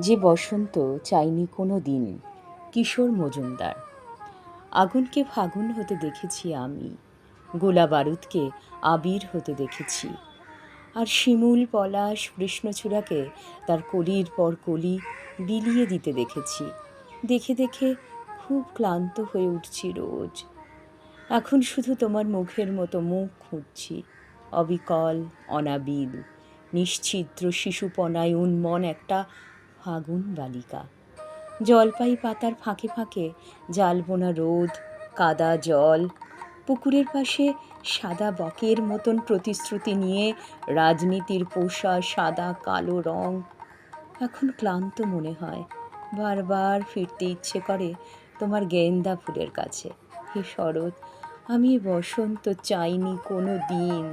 যে বসন্ত চাইনি কোনো দিন, কিশোর মজুমদার। আগুনকে ফাগুন হতে দেখেছি আমি গোলা বারুদকে আবির হতে দেখেছি। আর শিমুল, পলাশ, কৃষ্ণচূড়াকে তার কলির পর কলি বিলিয়ে দিতে দেখেছি। দেখে দেখে খুব ক্লান্ত হয়ে উঠছি রোজ। এখন শুধু তোমার মুখের মতো মুখ খুঁজছি, অবিকল, অনাবিল নিশ্ছিদ্র শিশুপনায় উন্মন একটা ফাগুন বালিকা। জলপাই পাতার ফাঁকে ফাঁকে জালবোনা রোদ, কাদা জল, পুকুরের পাশে সাদা বকের মতন প্রতিশ্রুতি নিয়ে রাজনীতির পোষা সাদা কালো রং। এখন ক্লান্ত মনে হয়, বারবার ফিরতে ইচ্ছে করে তোমার গেন্দা ফুলের কাছে। হে শরৎ, আমি বসন্ত চাইনি কোনো দিন।